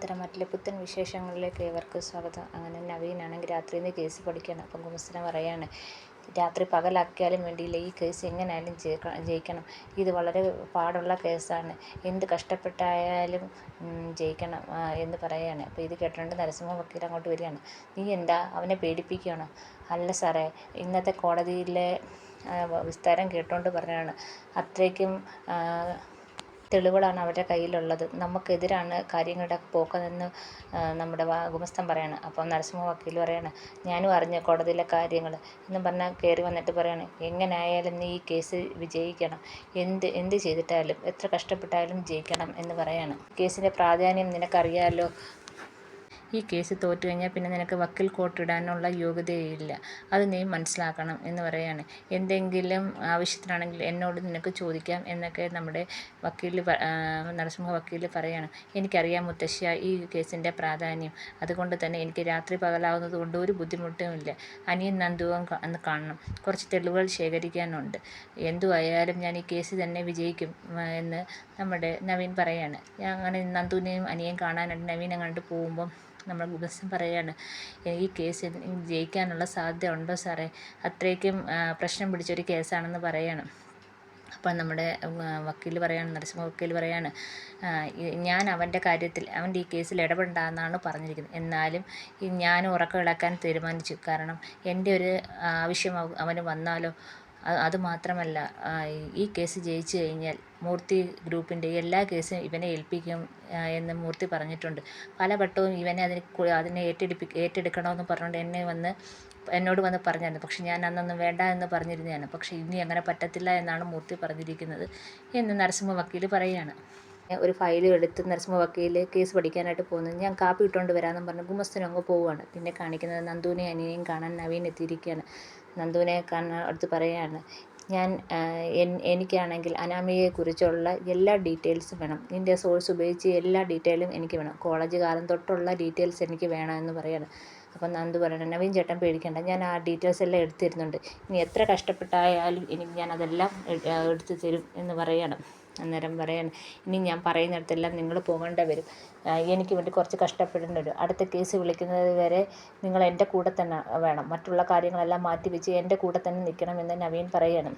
പത്തനംതിട്ടയിലെ പുത്തൻ വിശേഷങ്ങളിലേക്ക് ഏവർക്കും സ്വാഗതം. അങ്ങനെ നവീനാണെങ്കിൽ രാത്രി നിന്ന് കേസ് പഠിക്കണം. അപ്പം കുമസന പറയാണ് രാത്രി പകലാക്കിയാലും വേണ്ടിയില്ല. ഈ കേസ് എങ്ങനെയായാലും ജയിക്കണം. ഇത് വളരെ പാടുള്ള കേസാണ്. എന്ത് കഷ്ടപ്പെട്ടായാലും ജയിക്കണം എന്ന് പറയുകയാണ് അപ്പോൾ ഇത് കേട്ടുകൊണ്ട് നരസിംഹ വക്കീൽ അങ്ങോട്ട് വരികയാണ്. നീ എന്താ? അവനെ പേടിപ്പിക്കുകയാണോ? അല്ല സാറേ ഇന്നത്തെ കോടതിയിലെ വിസ്താരം കേട്ടുകൊണ്ട് പറഞ്ഞാണ് അത്രയ്ക്കും തെളിവുകളാണ് അവരുടെ കയ്യിലുള്ളത്. നമുക്കെതിരാണ് കാര്യങ്ങളുടെ പോക്കതെന്ന് നമ്മുടെ ഗുമസ്തൻ പറയാണ്. അപ്പം നരസിംഹ വക്കീൽ പറയാണ് ഞാനും അറിഞ്ഞു കോടതിയിലെ കാര്യങ്ങൾ എന്നും പറഞ്ഞാൽ കയറി വന്നിട്ട് പറയാണ് എങ്ങനെയായാലും നീ ഈ കേസ് വിജയിക്കണം. എന്ത് എന്ത് ചെയ്തിട്ടായാലും എത്ര കഷ്ടപ്പെട്ടായാലും ജയിക്കണം എന്ന് പറയാണ്. കേസിന്റെ പ്രാധാന്യം നിനക്കറിയാമല്ലോ ഈ കേസ് തോറ്റു കഴിഞ്ഞാൽ പിന്നെ നിനക്ക് വക്കീൽ കോട്ടിടാനുള്ള യോഗ്യതയില്ല. അത് നീ മനസ്സിലാക്കണം എന്ന് പറയാണ്. എന്തെങ്കിലും ആവശ്യത്തിനാണെങ്കിൽ എന്നോട് നിനക്ക് ചോദിക്കാം എന്നൊക്കെ നമ്മുടെ വക്കീൽ നരസിംഹ വക്കീൽ പറയാണ്. എനിക്കറിയാം മുത്തശ്ശിയ ഈ കേസിന്റെ പ്രാധാന്യം. അതുകൊണ്ട് തന്നെ എനിക്ക് രാത്രി പകലാവുന്നത് കൊണ്ട് ഒരു ബുദ്ധിമുട്ടുമില്ല അനിയൻ നന്ദുവും അന്ന് കാണണം. കുറച്ച് തെളിവുകൾ ശേഖരിക്കാനുണ്ട്. എന്തുവായാലും ഞാൻ ഈ കേസ് തന്നെ വിജയിക്കും എന്ന് നമ്മുടെ നവീൻ പറയാണ്. അങ്ങനെ നന്ദുവിനെയും അനിയൻ കാണാനായിട്ട് നവീൻ അങ്ങോട്ട് പോകുമ്പം നമ്മൾ ബസ് പറയുകയാണ് ഈ കേസ് ജയിക്കാനുള്ള സാധ്യത ഉണ്ടോ സാറേ? അത്രയ്ക്കും പ്രശ്നം പിടിച്ചൊരു കേസാണെന്ന് പറയുകയാണ് അപ്പം നമ്മുടെ വക്കീൽ പറയാണ് നരസിംഹ വക്കീൽ പറയാണ് ഞാൻ അവന്റെ കാര്യത്തിൽ അവന്റെ ഈ കേസിൽ ഇടപെടണ്ടെന്നാണ് പറഞ്ഞിരിക്കുന്നത്. എന്നാലും ഞാൻ ഉറക്കം ഇളക്കാൻ തീരുമാനിച്ചു. കാരണം എന്റെ ഒരു ആവശ്യം അവന് വന്നാലോ അത് മാത്രമല്ല ഈ കേസ് ജയിച്ചു കഴിഞ്ഞാൽ മൂർത്തി ഗ്രൂപ്പിന്റെ എല്ലാ കേസും ഇവനെ ഏൽപ്പിക്കും എന്ന് മൂർത്തി പറഞ്ഞിട്ടുണ്ട്. പല വട്ടവും ഇവനെ അതിന് അതിനെ ഏറ്റെടുപ്പി ഏറ്റെടുക്കണമെന്ന് പറഞ്ഞുകൊണ്ട് എന്നെ വന്ന് എന്നോട് വന്ന് പറഞ്ഞായിരുന്നു. പക്ഷെ ഞാൻ അന്നൊന്നും വേണ്ട എന്ന് പറഞ്ഞിരുന്നതാണ്. പക്ഷേ ഇനി അങ്ങനെ പറ്റത്തില്ല എന്നാണ് മൂർത്തി പറഞ്ഞിരിക്കുന്നത് എന്ന് നരസിംഹ വക്കീൽ പറയുകയാണ്. ഒരു ഫയൽ എടുത്ത് നരസിംഹ വക്കീൽ കേസ് പഠിക്കാനായിട്ട് പോകുന്നത് ഞാൻ കാപ്പി ഇട്ടുകൊണ്ട് വരാമെന്ന് പറഞ്ഞു. ഗുമസ്തനും അങ്ങ് പോവുകയാണ്. പിന്നെ കാണിക്കുന്നത് നന്ദുവിനെ അനിയനെയും കാണാൻ നവീൻ എത്തിയിരിക്കുകയാണ്. നന്ദുവിനെ കാണാൻ അടുത്ത് പറയുകയാണ്. ഞാൻ എനിക്കാണെങ്കിൽ അനാമികയെക്കുറിച്ചുള്ള എല്ലാ ഡീറ്റെയിൽസും വേണം. നിന്റെ സോഴ്സ് ഉപയോഗിച്ച് എല്ലാ ഡീറ്റെയിലും എനിക്ക് വേണം. കോളേജ് കാലം തൊട്ടുള്ള ഡീറ്റെയിൽസ് എനിക്ക് വേണം എന്ന് പറയാണ്. അപ്പം നന്ദു പറയണം നവീൻ ചേട്ടൻ പേടിക്കേണ്ട. ഞാൻ ആ ഡീറ്റെയിൽസ് എല്ലാം എടുത്തിരുന്നുണ്ട്. ഇനി എത്ര കഷ്ടപ്പെട്ടായാലും എനിക്ക് ഞാൻ അതെല്ലാം എടുത്തു തരും എന്ന് പറയണം. അന്നേരം പറയാണ് ഇനി ഞാൻ പറയുന്നിടത്തെല്ലാം നിങ്ങൾ പോകേണ്ട വരും. എനിക്ക് വേണ്ടി കുറച്ച് കഷ്ടപ്പെടേണ്ടി വരും. അടുത്ത കേസ് വിളിക്കുന്നത് വരെ നിങ്ങൾ എന്റെ കൂടെ തന്നെ വേണം. മറ്റുള്ള കാര്യങ്ങളെല്ലാം മാറ്റി വെച്ച് എന്റെ കൂടെ തന്നെ നിൽക്കണമെന്ന് നവീൻ പറയണം.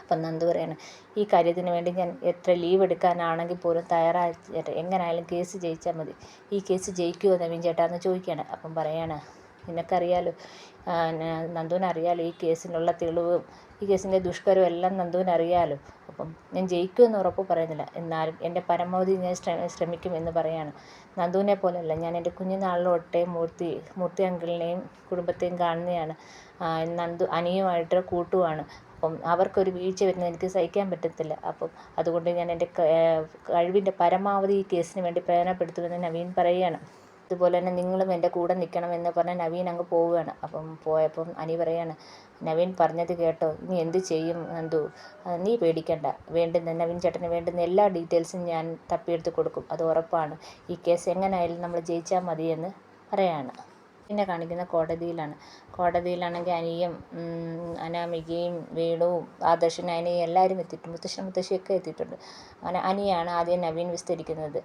അപ്പം നന്ദു പറയാണ് ഈ കാര്യത്തിന് വേണ്ടി ഞാൻ എത്ര ലീവ് എടുക്കാനാണെങ്കിൽ പോലും തയ്യാറായി എങ്ങനെയായാലും കേസ് ജയിച്ചാൽ മതി. ഈ കേസ് ജയിക്കുമോ നവീൻ ചേട്ടാ? എന്ന് ചോദിക്കുകയാണ്. അപ്പം പറയാണ് നിനക്കറിയാലോ. നന്ദുവിനറിയാലോ ഈ കേസിനുള്ള തെളിവും ഈ കേസിന്റെ ദുഷ്കരവും എല്ലാം നന്ദുവിനറിയാലോ അപ്പം ഞാൻ ജയിക്കുമെന്ന് ഉറപ്പ് പറയുന്നില്ല. എന്നാലും എന്റെ പരമാവധി ഞാൻ ശ്രമിക്കും എന്ന് പറയാണ്. നന്ദുവിനെ പോലെയല്ല ഞാൻ എന്റെ കുഞ്ഞുനാളിലോട്ടെ മൂർത്തി മൂർത്തി അങ്കിളിനെയും കുടുംബത്തെയും കാണുന്നതാണ് നന്ദു അനിയുമായിട്ട് കൂട്ടുവാണ്. അപ്പം അവർക്കൊരു വീഴ്ച വരുന്നത് എനിക്ക് സഹിക്കാൻ പറ്റത്തില്ല. അപ്പം അതുകൊണ്ട് ഞാൻ എന്റെ കഴിവിന്റെ പരമാവധി ഈ കേസിന് വേണ്ടി പ്രയോജനപ്പെടുത്തുമെന്ന് നവീൻ പറയുകയാണ് അതുപോലെ തന്നെ നിങ്ങളും എന്റെ കൂടെ നിൽക്കണം എന്ന് പറഞ്ഞ് നവീൻ അങ്ങ് പോവുകയാണ്. അപ്പം പോയപ്പം അനി പറയാണ് നവീൻ പറഞ്ഞത് കേട്ടോ നീ എന്ത് ചെയ്യും എന്തു നീ പേടിക്കണ്ട. വേണ്ടുന്ന നവീൻ ചേട്ടന് വേണ്ടുന്ന എല്ലാ ഡീറ്റെയിൽസും ഞാൻ തപ്പിയെടുത്ത് കൊടുക്കും. അത് ഉറപ്പാണ്. ഈ കേസ് എങ്ങനെയായാലും നമ്മൾ ജയിച്ചാൽ മതിയെന്ന് പറയാണ്. പിന്നെ കാണിക്കുന്ന കോടതിയിലാണ്. കോടതിയിലാണെങ്കിൽ അനിയും അനാമികയും വേണുവും ആദർശനും അനിയും എല്ലാവരും എത്തിയിട്ടുണ്ട്. മുത്തശ്ശൻ മുത്തശ്ശിയൊക്കെ എത്തിയിട്ടുണ്ട്. അങ്ങനെ അനിയാണ് ആദ്യം നവീൻ വിസ്തരിക്കുന്നത്.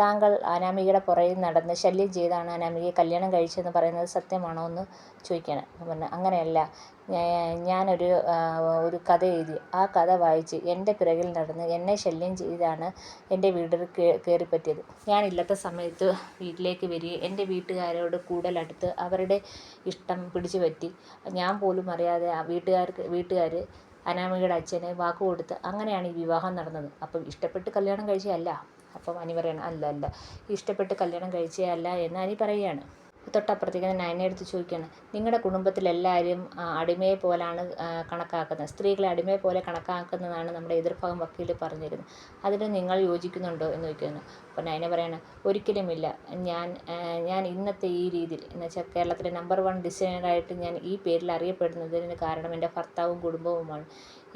താങ്കൾ അനാമികയുടെ പുറകിൽ നടന്ന് ശല്യം ചെയ്താണ് അനാമികയെ കല്യാണം കഴിച്ചതെന്ന് പറയുന്നത് സത്യമാണോ എന്ന് ചോദിക്കുകയാണ്. അപ്പം പറഞ്ഞു അങ്ങനെയല്ല ഞാനൊരു ഒരു കഥ എഴുതി ആ കഥ വായിച്ച് എന്റെ പിറകിൽ നടന്ന് എന്നെ ശല്യം ചെയ്താണ് എന്റെ വീട്ടിൽ കയറിപ്പറ്റിയത് ഞാനില്ലാത്ത സമയത്ത് വീട്ടിലേക്ക് വരികയും എന്റെ വീട്ടുകാരോട് കൂടുതലടുത്ത് അവരുടെ ഇഷ്ടം പിടിച്ചു പറ്റി. ഞാൻ പോലും അറിയാതെ ആ വീട്ടുകാർക്ക് വീട്ടുകാർ അനാമികയുടെ അച്ഛനെ വാക്ക് കൊടുത്ത് അങ്ങനെയാണ് ഈ വിവാഹം നടന്നത്. അപ്പം ഇഷ്ടപ്പെട്ട് കല്യാണം കഴിച്ചതല്ല. അപ്പം അനി പറയണം അല്ല അല്ല ഇഷ്ടപ്പെട്ട് കല്യാണം കഴിച്ചതല്ല എന്ന് അനി പറയുകയാണ് തൊട്ടപ്പുറത്തേക്ക് നയനെ എടുത്ത് ചോദിക്കുകയാണ് നിങ്ങളുടെ കുടുംബത്തിലെല്ലാവരും അടിമയെ പോലാണ് കണക്കാക്കുന്നത്? സ്ത്രീകളെ അടിമയെ പോലെ കണക്കാക്കുന്നതാണ് നമ്മുടെ എതിർഭാഗം വക്കീൽ പറഞ്ഞിരുന്നത്. അതിന് നിങ്ങൾ യോജിക്കുന്നുണ്ടോ? എന്ന് ചോദിക്കുന്നു അപ്പോൾ നയനെ പറയണം ഒരിക്കലുമില്ല. ഞാൻ ഞാൻ ഇന്നത്തെ ഈ രീതിയിൽ എന്ന് വെച്ചാൽ കേരളത്തിലെ നമ്പർ വൺ ഡിസൈനറായിട്ട് ഞാൻ ഈ പേരിൽ അറിയപ്പെടുന്നതിന് കാരണം എന്റെ ഭർത്താവും കുടുംബവുമാണ്.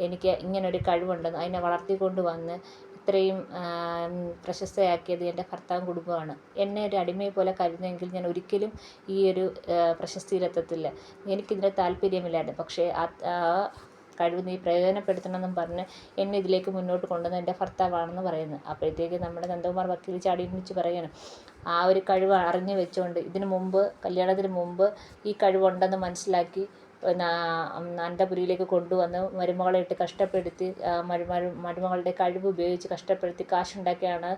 എനിക്ക് ഇങ്ങനൊരു കഴിവുണ്ടെന്ന് അതിനെ വളർത്തിക്കൊണ്ട് വന്ന് ഇത്രയും പ്രശസ്തയാക്കിയത് എന്റെ ഭർത്താവും കുടുംബമാണ് എന്നെ ഒരു അടിമയെ പോലെ കരുതുമെങ്കിൽ ഞാൻ ഒരിക്കലും ഈ ഒരു പ്രശസ്തിയിലെത്തത്തില്ല എനിക്കിതിന് താല്പര്യമില്ലായിരുന്നു. പക്ഷേ ആ കഴിവ് നീ പ്രയോജനപ്പെടുത്തണമെന്നും പറഞ്ഞ് എന്നെ ഇതിലേക്ക് മുന്നോട്ട് കൊണ്ടുവന്ന എന്റെ ഭർത്താവാണെന്ന് പറയുന്നു. അപ്പോഴത്തേക്ക് നമ്മുടെ നന്ദകുമാർ വക്കീൽ ചാടി എണീച്ച് പറയണം ആ ഒരു കഴിവ് അറിഞ്ഞു വെച്ചുകൊണ്ട് ഇതിനു മുമ്പ് കല്യാണത്തിന് മുമ്പ് ഈ കഴിവുണ്ടെന്ന് മനസ്സിലാക്കി പിന്നെ അനന്തപുരിയിലേക്ക് കൊണ്ടുവന്ന് മരുമകളെ ഇട്ട് കഷ്ടപ്പെടുത്തി മരു മരു മരുമകളുടെ കഴിവ് ഉപയോഗിച്ച് കഷ്ടപ്പെടുത്തി കാശുണ്ടാക്കിയാണ്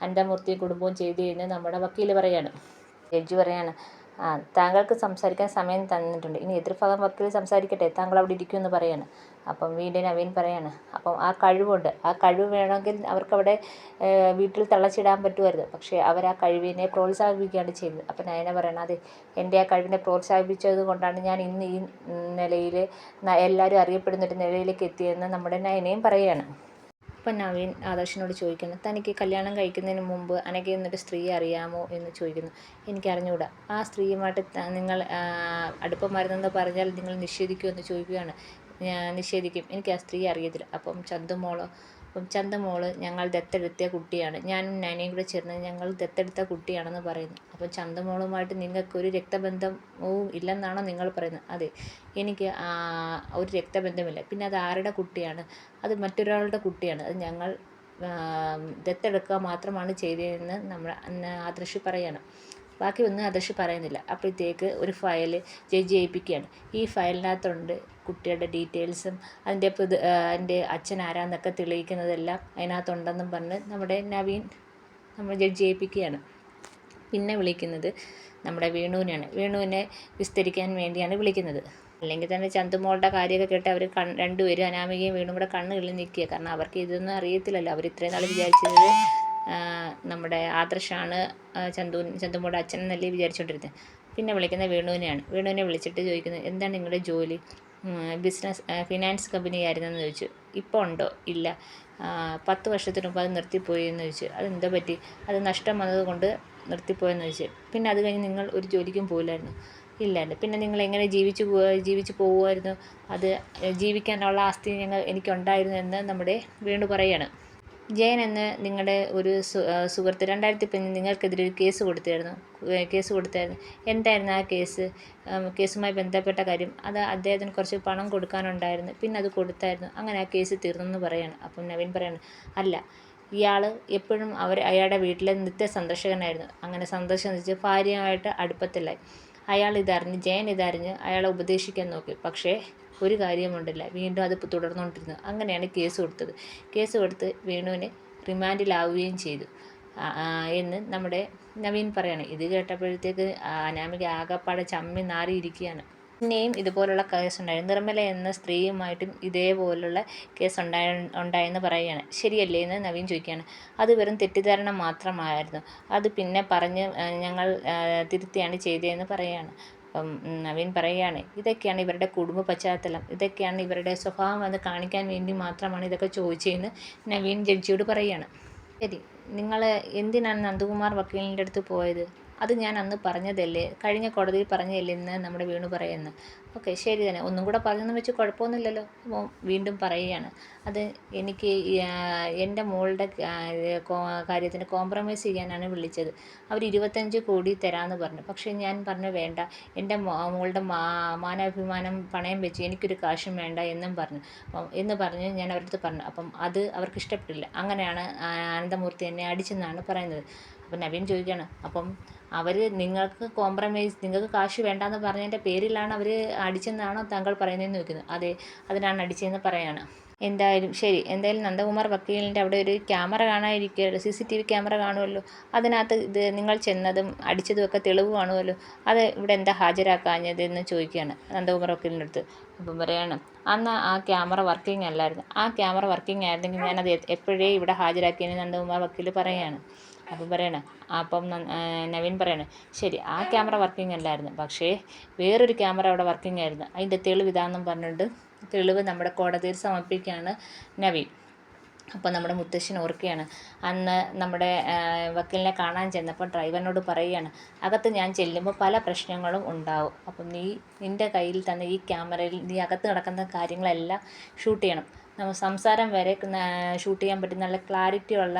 അനന്തമൂർത്തിയും കുടുംബവും ചെയ്തതെന്ന് നമ്മുടെ വക്കീൽ പറയാണ്. ജഡ്ജി പറയാണ്. ആ താങ്കൾക്ക് സംസാരിക്കാൻ സമയം തന്നിട്ടുണ്ട്. ഇനി എതിർഭാഗം വക്കീൽ സംസാരിക്കട്ടെ. താങ്കൾ അവിടെ ഇരിക്കുമെന്ന് പറയാണ്. അപ്പം വീണ്ടും നവീൻ പറയാണ്. അപ്പം ആ കഴിവുണ്ട്. ആ കഴിവ് വേണമെങ്കിൽ അവർക്കവിടെ വീട്ടിൽ തളച്ചിടാൻ പറ്റുമായിരുന്നു. പക്ഷേ അവർ ആ കഴിവിനെ പ്രോത്സാഹിപ്പിക്കുകയാണ് ചെയ്തത് അപ്പം നയന പറയണം അതെ എന്റെ ആ കഴിവിനെ പ്രോത്സാഹിപ്പിച്ചത് കൊണ്ടാണ് ഞാൻ ഇന്ന് ഈ നിലയിൽ എല്ലാവരും അറിയപ്പെടുന്ന ഒരു നിലയിലേക്ക് എത്തിയതെന്ന് നമ്മുടെ നയനയും പറയുകയാണ് അപ്പം നവീൻ ആദർശിനോട് ചോദിക്കുന്നു തനിക്ക് കല്യാണം കഴിക്കുന്നതിന് മുമ്പ് അനക്ക് എന്നൊരു സ്ത്രീയെ അറിയാമോ? എന്ന് ചോദിക്കുന്നു. എനിക്കറിഞ്ഞുകൂടാ ആ സ്ത്രീയുമായിട്ട് നിങ്ങൾ അടുപ്പം അടുപ്പമായിരുന്നെന്ന് പറഞ്ഞാൽ നിങ്ങൾ നിഷേധിക്കുമോ എന്ന് ചോദിക്കുകയാണ് നിഷേധിക്കും. എനിക്ക് ആ സ്ത്രീയെ അറിയത്തില്ല. അപ്പം ചന്തുമോളോ അപ്പം ചന്തമോൾ ഞങ്ങൾ ദത്തെടുത്ത കുട്ടിയാണ്. ഞാനും നൈനയും കൂടെ ചേർന്ന് ഞങ്ങൾ ദത്തെടുത്ത കുട്ടിയാണെന്ന് പറയുന്നു. അപ്പം നിങ്ങൾക്ക് ഒരു രക്തബന്ധവും ഇല്ലെന്നാണോ നിങ്ങൾ പറയുന്നത്? അതെ എനിക്ക് ഒരു രക്തബന്ധമില്ല. പിന്നെ അത് ആരുടെ കുട്ടിയാണ്? അത് മറ്റൊരാളുടെ കുട്ടിയാണ്. അത് ഞങ്ങൾ ദത്തെടുക്കുക മാത്രമാണ് ചെയ്തതെന്ന് നമ്മൾ ആദർശി പറയാണ്. ബാക്കി ഒന്നും ആദർശി പറയുന്നില്ല. അപ്പോഴത്തേക്ക് ഒരു ഫയൽ ജഡ്ജി ഏൽപ്പിക്കുകയാണ് ഈ ഫയലിനകത്തുണ്ട് കുട്ടിയുടെ ഡീറ്റെയിൽസും അതിന്റെ പുതു അതിന്റെ അച്ഛൻ ആരാന്നൊക്കെ തെളിയിക്കുന്നതെല്ലാം അതിനകത്തുണ്ടെന്നും പറഞ്ഞ് നമ്മുടെ നവീൻ നമ്മൾ ജഡ്ജി ഏൽപ്പിക്കുകയാണ് പിന്നെ വിളിക്കുന്നത് നമ്മുടെ വേണുവിനെയാണ്. വേണുവിനെ വിസ്തരിക്കാൻ വേണ്ടിയാണ് വിളിക്കുന്നത്. അല്ലെങ്കിൽ തന്നെ ചന്തുമോളുടെ കാര്യമൊക്കെ കേട്ട് അവർ കൺ രണ്ടുപേരും അനാമികയും വീണും കൂടെ കണ്ണുകളിൽ നിൽക്കുക കാരണം അവർക്ക് ഇതൊന്നും അറിയത്തില്ലല്ലോ. അവർ ഇത്രയും നാൾ വിചാരിച്ചത് നമ്മുടെ ആദർശാണ് ചന്തു ചന്തുമോടെ അച്ഛൻ എന്നല്ലേ വിചാരിച്ചുകൊണ്ടിരുന്നത് പിന്നെ വിളിക്കുന്നത് വേണുവിനെയാണ്. വേണുവിനെ വിളിച്ചിട്ട് ചോദിക്കുന്നത് എന്താണ് നിങ്ങളുടെ ജോലി? ബിസിനസ് ഫിനാൻസ് കമ്പനി ആയിരുന്നെന്ന് ചോദിച്ചു. ഇപ്പോൾ ഉണ്ടോ? ഇല്ല. പത്ത് വർഷത്തിന് മുമ്പ് അത് നിർത്തിപ്പോയി എന്ന് ചോദിച്ചു. അതെന്താ പറ്റി? അത് നഷ്ടം വന്നതുകൊണ്ട് നിർത്തിപ്പോയെന്ന് ചോദിച്ചു. പിന്നെ അത് കഴിഞ്ഞ് നിങ്ങൾ ഒരു ജോലിക്കും പോയില്ലായിരുന്നു ഇല്ലായിരുന്നു പിന്നെ നിങ്ങൾ എങ്ങനെ ജീവിച്ചു പോ ജീവിച്ചു പോകുമായിരുന്നു അത് ജീവിക്കാനുള്ള ആസ്തി ഞങ്ങൾ എനിക്കുണ്ടായിരുന്നു എന്ന് നമ്മുടെ വേണു പറയാണ്. ജയൻ എന്ന് നിങ്ങളുടെ ഒരു സുഹൃത്ത് രണ്ടായിരത്തി പതിനഞ്ച് നിങ്ങൾക്കെതിരെ ഒരു കേസ് കൊടുത്തായിരുന്നു കേസ് കൊടുത്തായിരുന്നു. എന്തായിരുന്നു ആ കേസ്? കേസുമായി ബന്ധപ്പെട്ട കാര്യം. അത് അദ്ദേഹത്തിന് കുറച്ച് പണം കൊടുക്കാനുണ്ടായിരുന്നു. പിന്നെ അത് കൊടുത്തായിരുന്നു. അങ്ങനെ ആ കേസ് തീർന്നു എന്ന് പറയാണ്. അപ്പം നവീൻ പറയാണ് അല്ല ഇയാൾ എപ്പോഴും അവർ അയാളുടെ വീട്ടിലെ നിത്യ സന്ദർശകനായിരുന്നു അങ്ങനെ സന്ദർശിച്ച് ഭാര്യയുമായിട്ട് അടുപ്പത്തിലായി. അയാൾ ഇതറിഞ്ഞ് ജയൻ ഇതറിഞ്ഞ് അയാളെ ഉപദേശിക്കാൻ നോക്കി. പക്ഷേ ഒരു കാര്യമുണ്ടല്ല വീണ്ടും അത് തുടർന്നുകൊണ്ടിരുന്നു. അങ്ങനെയാണ് കേസ് കൊടുത്തത്. കേസ് കൊടുത്ത് വേണുവിനെ റിമാൻഡിലാവുകയും ചെയ്തു. എന്ന് നമ്മുടെ നവീൻ പറയാണ്. ഇത് കേട്ടപ്പോഴത്തേക്ക് അനാമിക ആകപ്പാടെ ചമ്മി നാറിയിരിക്കുകയാണ്. പിന്നെയും ഇതുപോലുള്ള കേസ് ഉണ്ടായി നിർമ്മല എന്ന സ്ത്രീയുമായിട്ടും ഇതേപോലുള്ള കേസ് ഉണ്ടായ ഉണ്ടായെന്ന് പറയുകയാണ്. ശരിയല്ലേ എന്ന് നവീൻ ചോദിക്കുകയാണ്. അത് വെറും തെറ്റിദ്ധാരണ മാത്രമായിരുന്നു. അത് പിന്നെ പറഞ്ഞ് ഞങ്ങൾ തിരുത്തിയാണ് ചെയ്തതെന്ന് പറയുകയാണ്. അപ്പം നവീൻ പറയുകയാണ് ഇതൊക്കെയാണ് ഇവരുടെ കുടുംബ പശ്ചാത്തലം. ഇതൊക്കെയാണ് ഇവരുടെ സ്വഭാവം. അത് കാണിക്കാൻ വേണ്ടി മാത്രമാണ് ഇതൊക്കെ ചോദിച്ചതെന്ന് നവീൻ ജഡ്ജിയോട് പറയുകയാണ്. ശരി നിങ്ങൾ എന്തിനാണ് നന്ദകുമാർ വക്കീലിന്റെ അടുത്ത് പോയത്? അത് ഞാൻ അന്ന് പറഞ്ഞതല്ലേ? കഴിഞ്ഞ കോടതിയിൽ പറഞ്ഞതല്ലേ ഇന്ന് നമ്മുടെ വീണു പറയുന്നു ഓക്കെ ശരി തന്നെ. ഒന്നും കൂടെ പറഞ്ഞെന്ന് വെച്ച് കുഴപ്പമൊന്നുമില്ലല്ലോ. വീണ്ടും പറയുകയാണ്. അത് എനിക്ക് എന്റെ മോളുടെ കാര്യത്തിന് കോംപ്രമൈസ് ചെയ്യാനാണ് വിളിച്ചത്. അവർ ഇരുപത്തഞ്ച് കോടി തരാമെന്ന് പറഞ്ഞു. പക്ഷേ ഞാൻ പറഞ്ഞു വേണ്ട. എന്റെ മോളുടെ മാനാഭിമാനം പണയം വെച്ച് എനിക്കൊരു കാശും വേണ്ട എന്നും പറഞ്ഞു. എന്ന് പറഞ്ഞ് ഞാൻ അവരുടെ അടുത്ത് പറഞ്ഞു. അപ്പം അത് അവർക്ക് ഇഷ്ടപ്പെട്ടില്ല. അങ്ങനെയാണ് ആനന്ദമൂർത്തി എന്നെ അടിച്ചെന്നാണ് പറയുന്നത്. അപ്പം നവീൻ ചോദിക്കുകയാണ് അപ്പം അവർ നിങ്ങൾക്ക് കോംപ്രമൈസ് നിങ്ങൾക്ക് കാശ് വേണ്ടാന്ന് പറഞ്ഞതിന്റെ പേരിലാണ് അവർ അടിച്ചെന്നാണോ താങ്കൾ പറയുന്നതെന്ന് ചോദിക്കുന്നത്. അതെ അതിനാണ് അടിച്ചതെന്ന് പറയാണ്. എന്തായാലും ശരി എന്തായാലും നന്ദകുമാർ വക്കീലിന്റെ അവിടെ ഒരു camera കാണാതിരിക്കുമല്ലോ C C T V camera കാണുമല്ലോ അതിനകത്ത് ഇത് നിങ്ങൾ ചെന്നതും അടിച്ചതും ഒക്കെ തെളിവ് കാണുമല്ലോ അത് ഇവിടെ എന്താ ഹാജരാക്കാഞ്ഞത് എന്ന് ചോദിക്കുകയാണ് നന്ദകുമാർ വക്കീലിന്റെ അടുത്ത്. അപ്പം പറയാണ് അന്ന് ആ ക്യാമറ വർക്കിംഗ് അല്ലായിരുന്നു ആ ക്യാമറ വർക്കിംഗ് ആയിരുന്നെങ്കിൽ ഞാനത് എപ്പോഴേ ഇവിടെ ഹാജരാക്കിയെന്ന് നന്ദകുമാർ വക്കീൽ പറയുകയാണ് അപ്പം പറയണ അപ്പം നവീൻ പറയണ ശരി ആ ക്യാമറ വർക്കിംഗ് അല്ലായിരുന്നു പക്ഷേ വേറൊരു ക്യാമറ അവിടെ വർക്കിംഗ് ആയിരുന്നു. അതിന്റെ തെളിവ് ഇതാണെന്നും പറഞ്ഞിട്ട് തെളിവ് നമ്മുടെ കോടതിയിൽ സമർപ്പിക്കുകയാണ് നവീൻ. അപ്പോൾ നമ്മുടെ മുത്തശ്ശൻ ഓർക്കുകയാണ്. അന്ന് നമ്മുടെ വക്കീലിനെ കാണാൻ ചെന്നപ്പോൾ ഡ്രൈവറിനോട് പറയുകയാണ് അകത്ത് ഞാൻ ചെല്ലുമ്പോൾ പല പ്രശ്നങ്ങളും ഉണ്ടാവും. അപ്പം നീ നിന്റെ കയ്യിൽ തന്നെ ഈ ക്യാമറയിൽ നീ അകത്ത് നടക്കുന്ന കാര്യങ്ങളെല്ലാം ഷൂട്ട് ചെയ്യണം. നമ്മ സംസാരം വരെ ഷൂട്ട് ചെയ്യാൻ പറ്റും നല്ല ക്ലാരിറ്റി ഉള്ള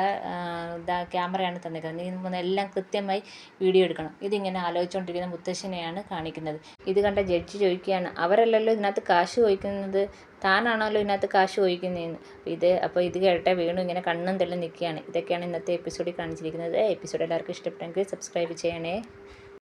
ഇതാ ക്യാമറയാണ് തന്നിരിക്കുന്നത്. ഇതിന് മുന്നേ എല്ലാം കൃത്യമായി വീഡിയോ എടുക്കണം. ഇതിങ്ങനെ ആലോചിച്ചുകൊണ്ടിരിക്കുന്ന മുത്തശ്ശനെയാണ് കാണിക്കുന്നത്. ഇത് കണ്ട ജഡ്ജി ചോദിക്കുകയാണ് അവരല്ലല്ലോ ഇതിനകത്ത് കാശ് ചോദിക്കുന്നത്? താനാണല്ലോ ഇതിനകത്ത് കാശ് ചോദിക്കുന്നതെന്ന്. ഇത് അപ്പോൾ ഇത് കേട്ടെ വീണു ഇങ്ങനെ കണ്ണും തെളിഞ്ഞ് നിൽക്കുകയാണ്. ഇതൊക്കെയാണ് ഇന്നത്തെ എപ്പിസോഡിൽ കാണിച്ചിരിക്കുന്നത്. എപ്പിസോഡ് എല്ലാവർക്കും ഇഷ്ടപ്പെട്ടെങ്കിൽ സബ്സ്ക്രൈബ് ചെയ്യണേ.